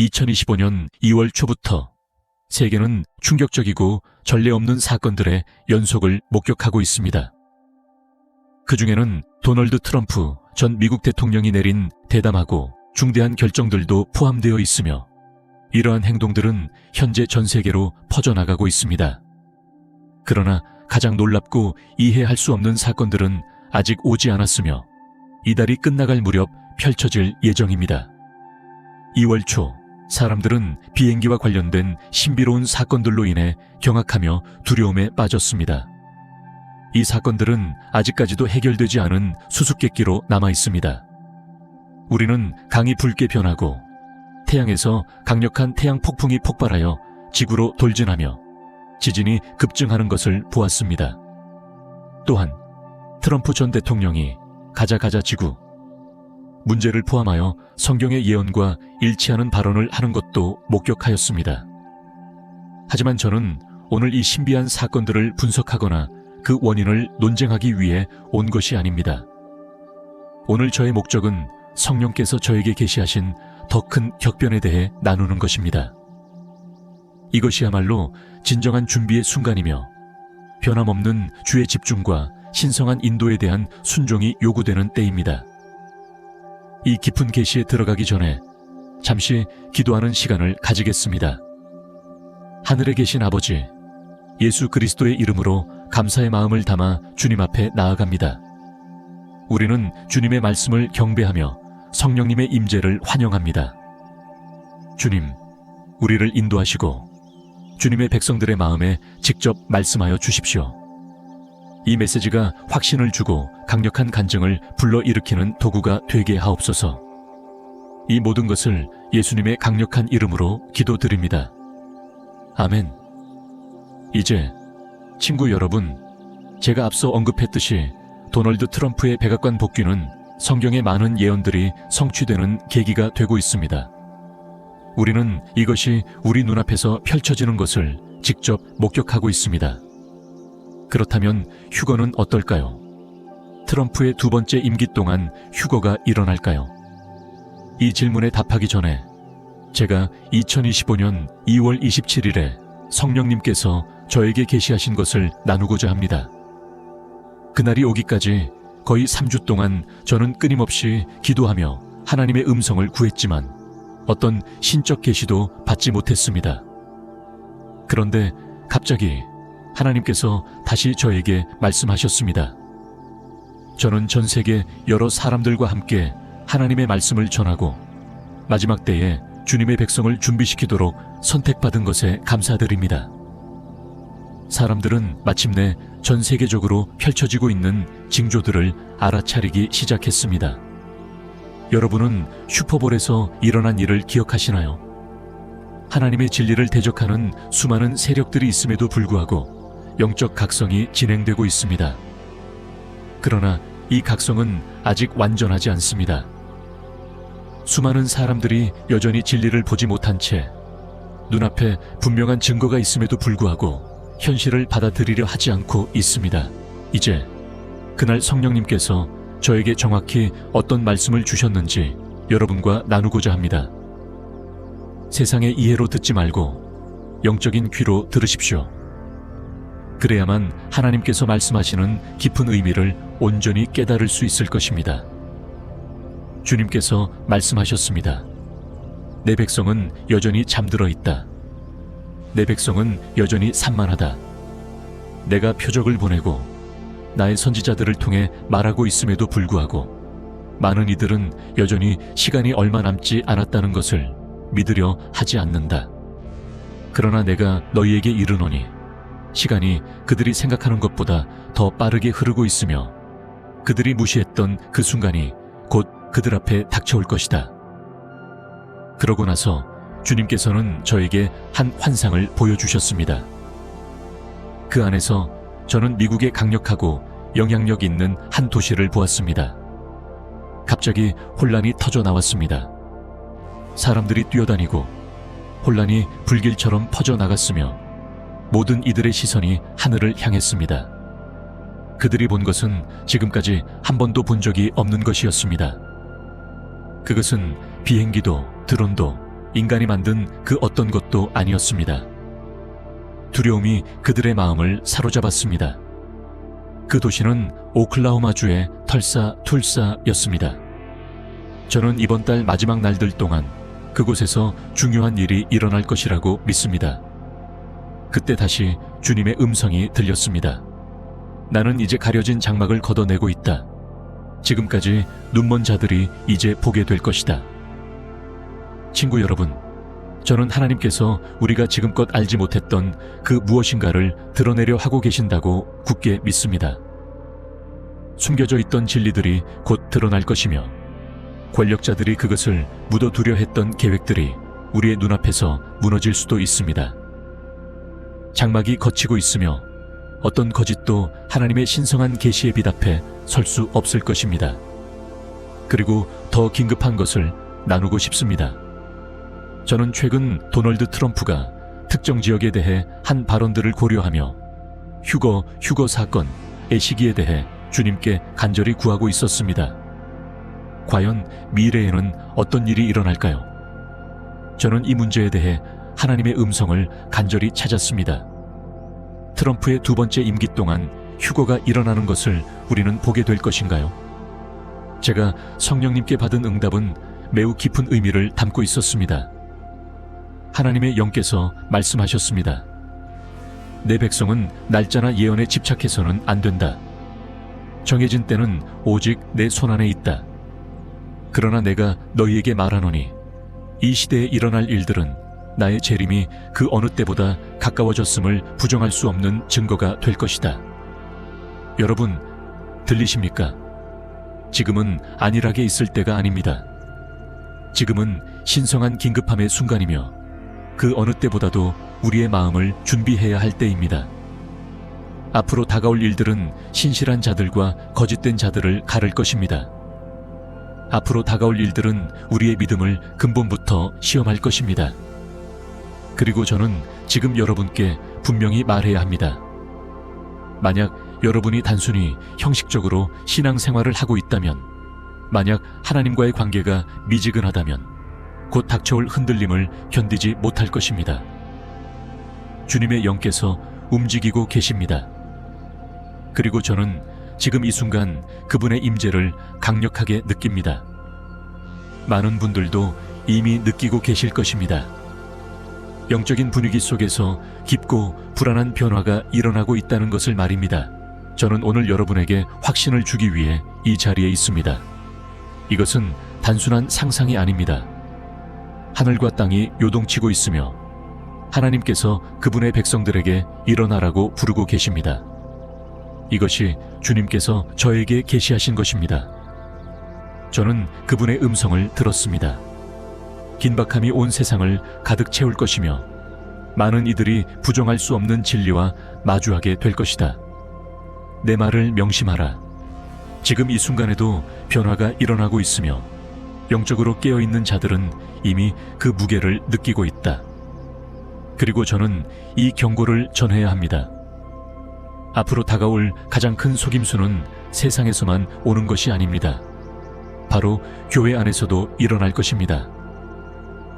2025년 2월 초부터 세계는 충격적이고 전례 없는 사건들의 연속을 목격하고 있습니다. 그 중에는 도널드 트럼프 전 미국 대통령이 내린 대담하고 중대한 결정들도 포함되어 있으며 이러한 행동들은 현재 전 세계로 퍼져나가고 있습니다. 그러나 가장 놀랍고 이해할 수 없는 사건들은 아직 오지 않았으며 이달이 끝나갈 무렵 펼쳐질 예정입니다. 2월 초 사람들은 비행기와 관련된 신비로운 사건들로 인해 경악하며 두려움에 빠졌습니다. 이 사건들은 아직까지도 해결되지 않은 수수께끼로 남아 있습니다. 우리는 강이 붉게 변하고 태양에서 강력한 태양 폭풍이 폭발하여 지구로 돌진하며 지진이 급증하는 것을 보았습니다. 또한 트럼프 전 대통령이 가자 가자 지구 문제를 포함하여 성경의 예언과 일치하는 발언을 하는 것도 목격하였습니다. 하지만 저는 오늘 이 신비한 사건들을 분석하거나 그 원인을 논쟁하기 위해 온 것이 아닙니다. 오늘 저의 목적은 성령께서 저에게 계시하신 더 큰 격변에 대해 나누는 것입니다. 이것이야말로 진정한 준비의 순간이며 변함없는 주의 집중과 신성한 인도에 대한 순종이 요구되는 때입니다. 이 깊은 계시에 들어가기 전에 잠시 기도하는 시간을 가지겠습니다. 하늘에 계신 아버지, 예수 그리스도의 이름으로 감사의 마음을 담아 주님 앞에 나아갑니다. 우리는 주님의 말씀을 경배하며 성령님의 임재를 환영합니다. 주님, 우리를 인도하시고 주님의 백성들의 마음에 직접 말씀하여 주십시오. 이 메시지가 확신을 주고 강력한 간증을 불러일으키는 도구가 되게 하옵소서. 이 모든 것을 예수님의 강력한 이름으로 기도드립니다. 아멘. 이제 친구 여러분, 제가 앞서 언급했듯이 도널드 트럼프의 백악관 복귀는 성경의 많은 예언들이 성취되는 계기가 되고 있습니다. 우리는 이것이 우리 눈앞에서 펼쳐지는 것을 직접 목격하고 있습니다. 그렇다면 휴거는 어떨까요? 트럼프의 두 번째 임기 동안 휴거가 일어날까요? 이 질문에 답하기 전에 제가 2025년 2월 27일에 성령님께서 저에게 계시하신 것을 나누고자 합니다. 그날이 오기까지 거의 3주 동안 저는 끊임없이 기도하며 하나님의 음성을 구했지만 어떤 신적 계시도 받지 못했습니다. 그런데 갑자기 하나님께서 다시 저에게 말씀하셨습니다. 저는 전 세계 여러 사람들과 함께 하나님의 말씀을 전하고 마지막 때에 주님의 백성을 준비시키도록 선택받은 것에 감사드립니다. 사람들은 마침내 전 세계적으로 펼쳐지고 있는 징조들을 알아차리기 시작했습니다. 여러분은 슈퍼볼에서 일어난 일을 기억하시나요? 하나님의 진리를 대적하는 수많은 세력들이 있음에도 불구하고 영적 각성이 진행되고 있습니다. 그러나 이 각성은 아직 완전하지 않습니다. 수많은 사람들이 여전히 진리를 보지 못한 채 눈앞에 분명한 증거가 있음에도 불구하고 현실을 받아들이려 하지 않고 있습니다. 이제 그날 성령님께서 저에게 정확히 어떤 말씀을 주셨는지 여러분과 나누고자 합니다. 세상의 이해로 듣지 말고 영적인 귀로 들으십시오. 그래야만 하나님께서 말씀하시는 깊은 의미를 온전히 깨달을 수 있을 것입니다. 주님께서 말씀하셨습니다. 내 백성은 여전히 잠들어 있다. 내 백성은 여전히 산만하다. 내가 표적을 보내고 나의 선지자들을 통해 말하고 있음에도 불구하고 많은 이들은 여전히 시간이 얼마 남지 않았다는 것을 믿으려 하지 않는다. 그러나 내가 너희에게 이르노니 시간이 그들이 생각하는 것보다 더 빠르게 흐르고 있으며 그들이 무시했던 그 순간이 곧 그들 앞에 닥쳐올 것이다. 그러고 나서 주님께서는 저에게 한 환상을 보여주셨습니다. 그 안에서 저는 미국의 강력하고 영향력 있는 한 도시를 보았습니다. 갑자기 혼란이 터져 나왔습니다. 사람들이 뛰어다니고 혼란이 불길처럼 퍼져 나갔으며 모든 이들의 시선이 하늘을 향했습니다. 그들이 본 것은 지금까지 한 번도 본 적이 없는 것이었습니다. 그것은 비행기도 드론도 인간이 만든 그 어떤 것도 아니었습니다. 두려움이 그들의 마음을 사로잡았습니다. 그 도시는 오클라호마주의 털사 툴사였습니다. 저는 이번 달 마지막 날들 동안 그곳에서 중요한 일이 일어날 것이라고 믿습니다. 그때 다시 주님의 음성이 들렸습니다. 나는 이제 가려진 장막을 걷어내고 있다. 지금까지 눈먼 자들이 이제 보게 될 것이다. 친구 여러분, 저는 하나님께서 우리가 지금껏 알지 못했던 그 무엇인가를 드러내려 하고 계신다고 굳게 믿습니다. 숨겨져 있던 진리들이 곧 드러날 것이며 권력자들이 그것을 묻어두려 했던 계획들이 우리의 눈앞에서 무너질 수도 있습니다. 장막이 걷히고 있으며 어떤 거짓도 하나님의 신성한 계시에 비답해 설 수 없을 것입니다. 그리고 더 긴급한 것을 나누고 싶습니다. 저는 최근 도널드 트럼프가 특정 지역에 대해 한 발언들을 고려하며 휴거, 휴거 사건의 시기에 대해 주님께 간절히 구하고 있었습니다. 과연 미래에는 어떤 일이 일어날까요? 저는 이 문제에 대해 하나님의 음성을 간절히 찾았습니다. 트럼프의 두 번째 임기 동안 휴거가 일어나는 것을 우리는 보게 될 것인가요? 제가 성령님께 받은 응답은 매우 깊은 의미를 담고 있었습니다. 하나님의 영께서 말씀하셨습니다. 내 백성은 날짜나 예언에 집착해서는 안 된다. 정해진 때는 오직 내 손안에 있다. 그러나 내가 너희에게 말하노니 이 시대에 일어날 일들은 나의 재림이 그 어느 때보다 가까워졌음을 부정할 수 없는 증거가 될 것이다. 여러분, 들리십니까? 지금은 안일하게 있을 때가 아닙니다. 지금은 신성한 긴급함의 순간이며 그 어느 때보다도 우리의 마음을 준비해야 할 때입니다. 앞으로 다가올 일들은 신실한 자들과 거짓된 자들을 가를 것입니다. 앞으로 다가올 일들은 우리의 믿음을 근본부터 시험할 것입니다. 그리고 저는 지금 여러분께 분명히 말해야 합니다. 만약 여러분이 단순히 형식적으로 신앙생활을 하고 있다면, 만약 하나님과의 관계가 미지근하다면, 곧 닥쳐올 흔들림을 견디지 못할 것입니다. 주님의 영께서 움직이고 계십니다. 그리고 저는 지금 이 순간 그분의 임재를 강력하게 느낍니다. 많은 분들도 이미 느끼고 계실 것입니다. 영적인 분위기 속에서 깊고 불안한 변화가 일어나고 있다는 것을 말입니다. 저는 오늘 여러분에게 확신을 주기 위해 이 자리에 있습니다. 이것은 단순한 상상이 아닙니다. 하늘과 땅이 요동치고 있으며 하나님께서 그분의 백성들에게 일어나라고 부르고 계십니다. 이것이 주님께서 저에게 계시하신 것입니다. 저는 그분의 음성을 들었습니다. 긴박함이 온 세상을 가득 채울 것이며 많은 이들이 부정할 수 없는 진리와 마주하게 될 것이다. 내 말을 명심하라. 지금 이 순간에도 변화가 일어나고 있으며 영적으로 깨어 있는 자들은 이미 그 무게를 느끼고 있다. 그리고 저는 이 경고를 전해야 합니다. 앞으로 다가올 가장 큰 속임수는 세상에서만 오는 것이 아닙니다. 바로 교회 안에서도 일어날 것입니다.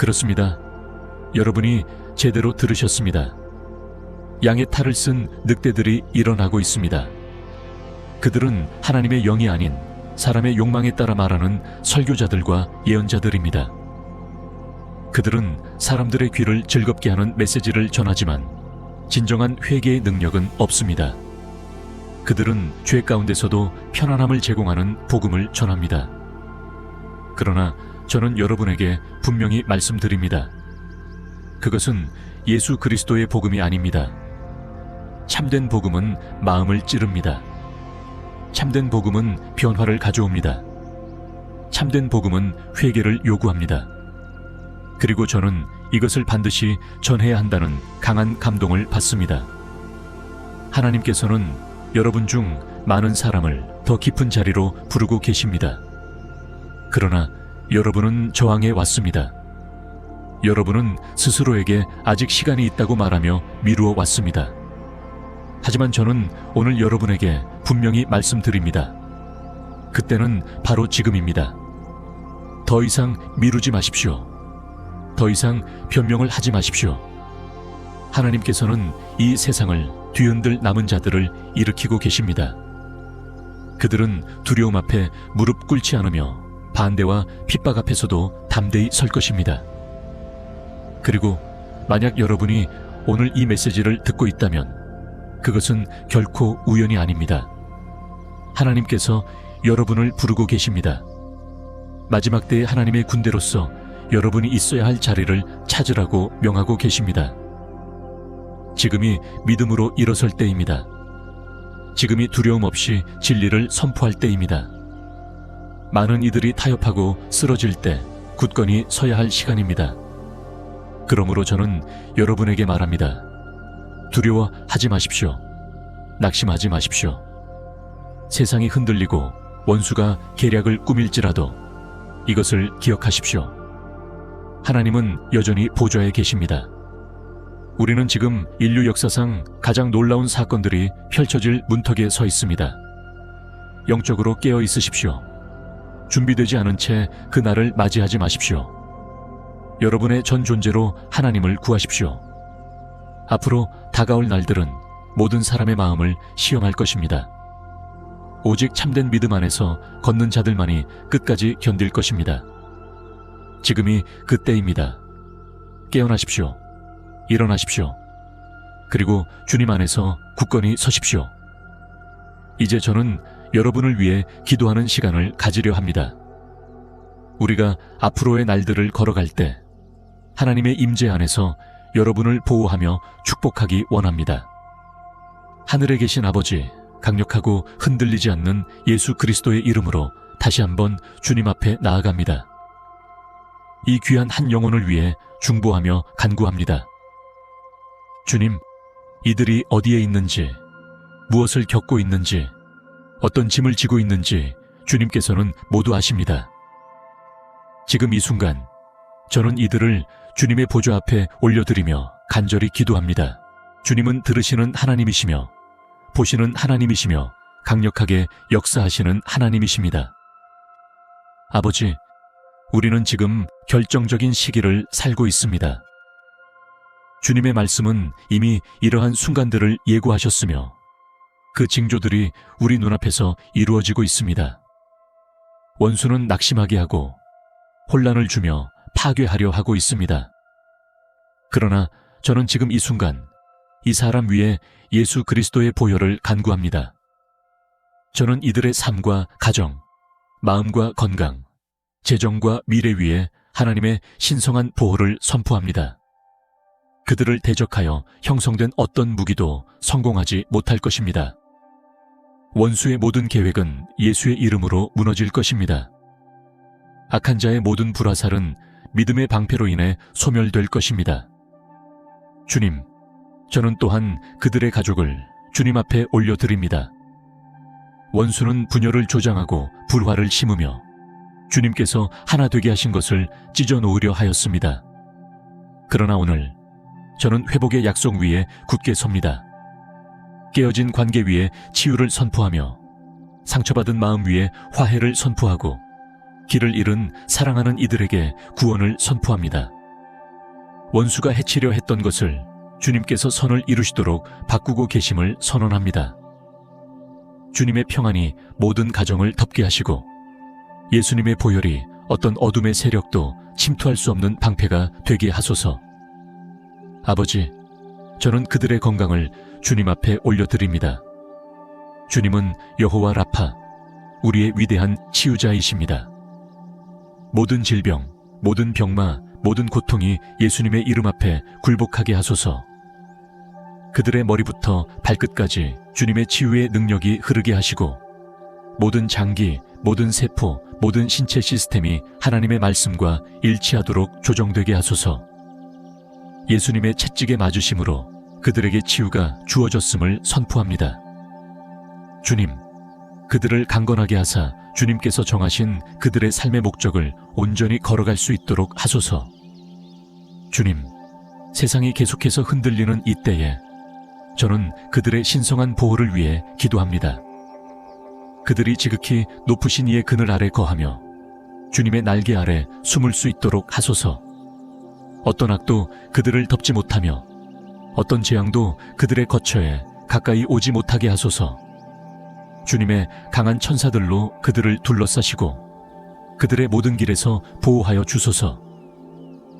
그렇습니다. 여러분이 제대로 들으셨습니다. 양의 탈을 쓴 늑대들이 일어나고 있습니다. 그들은 하나님의 영이 아닌 사람의 욕망에 따라 말하는 설교자들과 예언자들입니다. 그들은 사람들의 귀를 즐겁게 하는 메시지를 전하지만 진정한 회개의 능력은 없습니다. 그들은 죄 가운데서도 편안함을 제공하는 복음을 전합니다. 그러나 저는 여러분에게 분명히 말씀드립니다. 그것은 예수 그리스도의 복음이 아닙니다. 참된 복음은 마음을 찌릅니다. 참된 복음은 변화를 가져옵니다. 참된 복음은 회개를 요구합니다. 그리고 저는 이것을 반드시 전해야 한다는 강한 감동을 받습니다. 하나님께서는 여러분 중 많은 사람을 더 깊은 자리로 부르고 계십니다. 그러나 여러분은 저항해 왔습니다. 여러분은 스스로에게 아직 시간이 있다고 말하며 미루어 왔습니다. 하지만 저는 오늘 여러분에게 분명히 말씀드립니다. 그때는 바로 지금입니다. 더 이상 미루지 마십시오. 더 이상 변명을 하지 마십시오. 하나님께서는 이 세상을 뒤흔들 남은 자들을 일으키고 계십니다. 그들은 두려움 앞에 무릎 꿇지 않으며 반대와 핍박 앞에서도 담대히 설 것입니다. 그리고 만약 여러분이 오늘 이 메시지를 듣고 있다면 그것은 결코 우연이 아닙니다. 하나님께서 여러분을 부르고 계십니다. 마지막 때의 하나님의 군대로서 여러분이 있어야 할 자리를 찾으라고 명하고 계십니다. 지금이 믿음으로 일어설 때입니다. 지금이 두려움 없이 진리를 선포할 때입니다. 많은 이들이 타협하고 쓰러질 때 굳건히 서야 할 시간입니다. 그러므로 저는 여러분에게 말합니다. 두려워하지 마십시오. 낙심하지 마십시오. 세상이 흔들리고 원수가 계략을 꾸밀지라도 이것을 기억하십시오. 하나님은 여전히 보좌에 계십니다. 우리는 지금 인류 역사상 가장 놀라운 사건들이 펼쳐질 문턱에 서 있습니다. 영적으로 깨어 있으십시오. 준비되지 않은 채 그날을 맞이하지 마십시오. 여러분의 전 존재로 하나님을 구하십시오. 앞으로 다가올 날들은 모든 사람의 마음을 시험할 것입니다. 오직 참된 믿음 안에서 걷는 자들만이 끝까지 견딜 것입니다. 지금이 그때입니다. 깨어나십시오. 일어나십시오. 그리고 주님 안에서 굳건히 서십시오. 이제 저는 여러분을 위해 기도하는 시간을 가지려 합니다. 우리가 앞으로의 날들을 걸어갈 때 하나님의 임재 안에서 여러분을 보호하며 축복하기 원합니다. 하늘에 계신 아버지, 강력하고 흔들리지 않는 예수 그리스도의 이름으로 다시 한번 주님 앞에 나아갑니다. 이 귀한 한 영혼을 위해 중보하며 간구합니다. 주님, 이들이 어디에 있는지, 무엇을 겪고 있는지, 어떤 짐을 지고 있는지 주님께서는 모두 아십니다. 지금 이 순간, 저는 이들을 주님의 보좌 앞에 올려드리며 간절히 기도합니다. 주님은 들으시는 하나님이시며, 보시는 하나님이시며, 강력하게 역사하시는 하나님이십니다. 아버지, 우리는 지금 결정적인 시기를 살고 있습니다. 주님의 말씀은 이미 이러한 순간들을 예고하셨으며 그 징조들이 우리 눈앞에서 이루어지고 있습니다. 원수는 낙심하게 하고 혼란을 주며 파괴하려 하고 있습니다. 그러나 저는 지금 이 순간 이 사람 위에 예수 그리스도의 보혈을 간구합니다. 저는 이들의 삶과 가정, 마음과 건강, 재정과 미래 위에 하나님의 신성한 보호를 선포합니다. 그들을 대적하여 형성된 어떤 무기도 성공하지 못할 것입니다. 원수의 모든 계획은 예수의 이름으로 무너질 것입니다. 악한 자의 모든 불화살은 믿음의 방패로 인해 소멸될 것입니다. 주님, 저는 또한 그들의 가족을 주님 앞에 올려드립니다. 원수는 분열을 조장하고 불화를 심으며 주님께서 하나 되게 하신 것을 찢어 놓으려 하였습니다. 그러나 오늘 저는 회복의 약속 위에 굳게 섭니다. 깨어진 관계 위에 치유를 선포하며 상처받은 마음 위에 화해를 선포하고 길을 잃은 사랑하는 이들에게 구원을 선포합니다. 원수가 해치려 했던 것을 주님께서 선을 이루시도록 바꾸고 계심을 선언합니다. 주님의 평안이 모든 가정을 덮게 하시고 예수님의 보혈이 어떤 어둠의 세력도 침투할 수 없는 방패가 되게 하소서. 아버지, 저는 그들의 건강을 주님 앞에 올려드립니다. 주님은 여호와 라파, 우리의 위대한 치유자이십니다. 모든 질병, 모든 병마, 모든 고통이 예수님의 이름 앞에 굴복하게 하소서. 그들의 머리부터 발끝까지 주님의 치유의 능력이 흐르게 하시고 모든 장기, 모든 세포, 모든 신체 시스템이 하나님의 말씀과 일치하도록 조정되게 하소서. 예수님의 채찍에 맞으심으로 그들에게 치유가 주어졌음을 선포합니다. 주님, 그들을 강건하게 하사 주님께서 정하신 그들의 삶의 목적을 온전히 걸어갈 수 있도록 하소서. 주님, 세상이 계속해서 흔들리는 이 때에 저는 그들의 신성한 보호를 위해 기도합니다. 그들이 지극히 높으신 이의 그늘 아래 거하며 주님의 날개 아래 숨을 수 있도록 하소서. 어떤 악도 그들을 덮지 못하며 어떤 재앙도 그들의 거처에 가까이 오지 못하게 하소서. 주님의 강한 천사들로 그들을 둘러싸시고 그들의 모든 길에서 보호하여 주소서.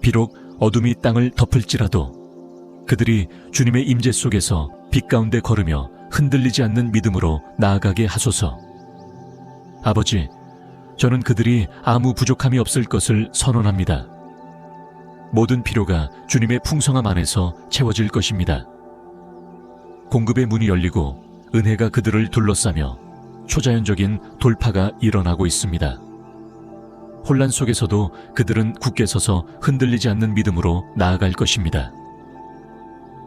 비록 어둠이 땅을 덮을지라도 그들이 주님의 임재 속에서 빛 가운데 걸으며 흔들리지 않는 믿음으로 나아가게 하소서. 아버지, 저는 그들이 아무 부족함이 없을 것을 선언합니다. 모든 필요가 주님의 풍성함 안에서 채워질 것입니다. 공급의 문이 열리고 은혜가 그들을 둘러싸며 초자연적인 돌파가 일어나고 있습니다. 혼란 속에서도 그들은 굳게 서서 흔들리지 않는 믿음으로 나아갈 것입니다.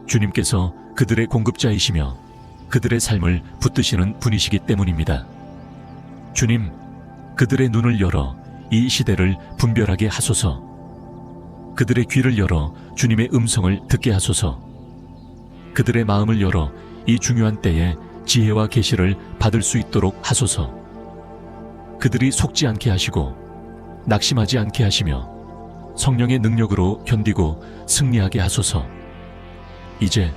주님께서 그들의 공급자이시며 그들의 삶을 붙드시는 분이시기 때문입니다. 주님, 그들의 눈을 열어 이 시대를 분별하게 하소서. 그들의 귀를 열어 주님의 음성을 듣게 하소서. 그들의 마음을 열어 이 중요한 때에 지혜와 계시를 받을 수 있도록 하소서. 그들이 속지 않게 하시고 낙심하지 않게 하시며 성령의 능력으로 견디고 승리하게 하소서. 이제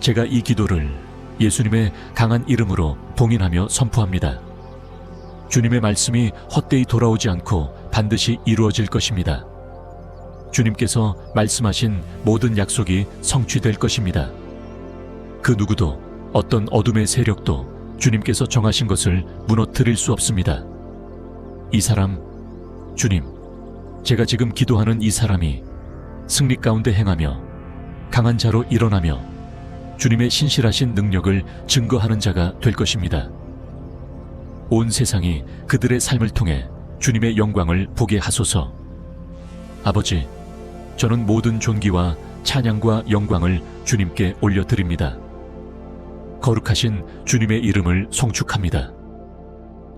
제가 이 기도를 예수님의 강한 이름으로 봉인하며 선포합니다. 주님의 말씀이 헛되이 돌아오지 않고 반드시 이루어질 것입니다. 주님께서 말씀하신 모든 약속이 성취될 것입니다. 그 누구도 어떤 어둠의 세력도 주님께서 정하신 것을 무너뜨릴 수 없습니다. 이 사람, 주님, 제가 지금 기도하는 이 사람이 승리 가운데 행하며 강한 자로 일어나며 주님의 신실하신 능력을 증거하는 자가 될 것입니다. 온 세상이 그들의 삶을 통해 주님의 영광을 보게 하소서. 아버지, 저는 모든 존귀와 찬양과 영광을 주님께 올려드립니다. 거룩하신 주님의 이름을 송축합니다.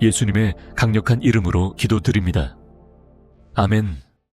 예수님의 강력한 이름으로 기도드립니다. 아멘.